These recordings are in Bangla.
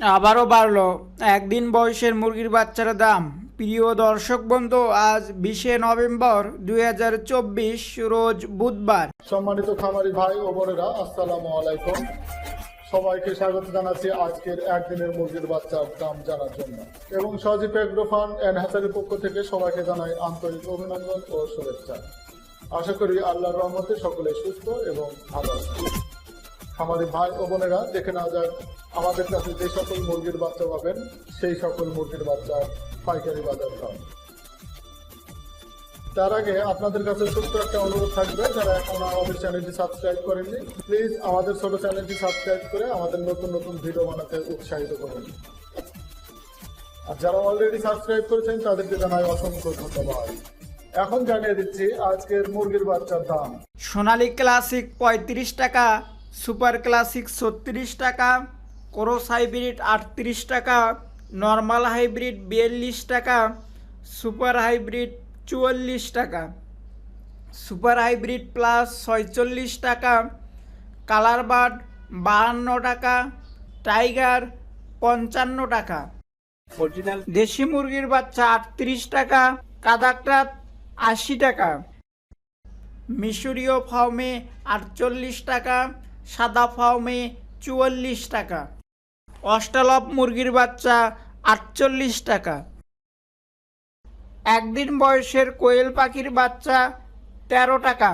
আবারও বাড়লো। একদিন বয়সের মুরগির বাচ্চার দাম। প্রিয় দর্শক বন্ধু, আজ বিশে নভেম্বর দু হাজার চব্বিশ, রোজ বুধবার। সম্মানিত খামারি ভাই ও বোনেরা, আসসালামু আলাইকুম। সবাইকে স্বাগত জানাচ্ছি আজকের একদিনের মুরগির বাচ্চার দাম জানার জন্য। এবং সজীব এগ্রোফান অ্যান্ড পক্ষ থেকে সবাইকে জানাই আন্তরিক অভিনন্দন ও শুভেচ্ছা। আশা করি আল্লাহর রহমতে সকলে সুস্থ এবং ভালো আছে খামারি ভাই ও বোনেরা দেখে নেওয়া যাক, আমাদের কাছে যে সকল মুরগির বাচ্চা পাবেন, সেই সকল মুরগির বাচ্চা পাইকারি বাজার দাম। তার আগে আপনাদের কাছে ছোট্ট একটা অনুরোধ থাকবে, যারা এখন আমাদের চ্যানেলটি সাবস্ক্রাইব করেননি প্লিজ আমাদের ছোট চ্যানেলটি সাবস্ক্রাইব করে আমাদের নতুন নতুন ভিডিও বানাতে উৎসাহিত করুন। আর যারা অলরেডি সাবস্ক্রাইব করেছেন, তাদেরকে জানাই অসংখ্য ধন্যবাদ। এখন জানিয়ে দিচ্ছি আজকের মুরগির বাচ্চার দাম। সোনালী ক্লাসিক পঁয়ত্রিশ টাকা সুপার ক্লাসিক ছত্রিশ টাকা ক্রস হাইব্রিড আটত্রিশ টাকা নর্মাল হাইব্রিড বিয়াল্লিশ টাকা সুপার হাইব্রিড চুয়াল্লিশ টাকা। সুপার হাইব্রিড প্লাস ছয়চল্লিশ টাকা কালার বার্ড বাহান্ন টাকা টাইগার পঞ্চান্ন টাকা। দেশি মুরগির বাচ্চা আটত্রিশ টাকা কাদাকটাত আশি টাকা। মিশরীয় ফার্মে আটচল্লিশ টাকা সাদা ফার্মে চুয়াল্লিশ টাকা। অস্টালপ মুরগির বাচ্চা আটচল্লিশ টাকা। একদিন বয়সের কোয়েল পাখির বাচ্চা তেরো টাকা।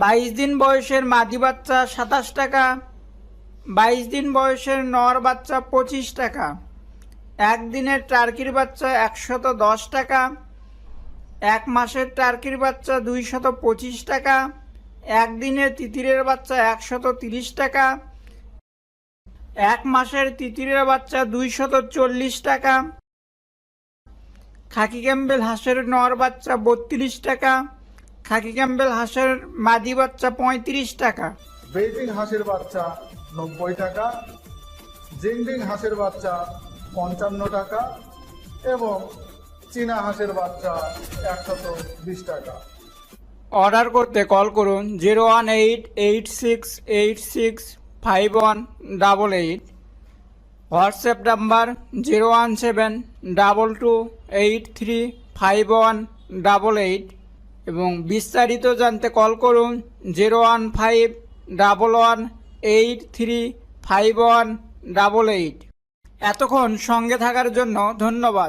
বাইশ দিন বয়সের মাদি বাচ্চা সাতাশ টাকা। বাইশ দিন বয়সের নর বাচ্চা পঁচিশ টাকা। একদিনের টার্কির বাচ্চা একশত দশ টাকা। এক মাসের টার্কির বাচ্চা দুইশত পঁচিশ টাকা। একদিনের তিতিরের বাচ্চা একশত তিরিশ টাকা, এক মাসের তিতিরের বাচ্চা দুইশত চল্লিশ টাকা, খাকি ক্যাম্বেল হাঁসের নর বাচ্চা বত্রিশ টাকা, খাকি ক্যাম্বেল হাঁসের মাদি বাচ্চা পঁয়ত্রিশ টাকা। বেজিং হাঁসের বাচ্চা নব্বই টাকা জিংডিং হাঁসের বাচ্চা পঞ্চান্ন টাকা এবং চীনা হাঁসের বাচ্চা একশত বিশ টাকা। অর্ডার করতে কল করুন zero one eight eight six eight six five one double eight. WhatsApp number zero one seven double two eight three five one double eight এবং বিস্তারিত জানতে কল করুন zero one five double one eight three five one double eight. এতক্ষণ সঙ্গে থাকার জন্য ধন্যবাদ।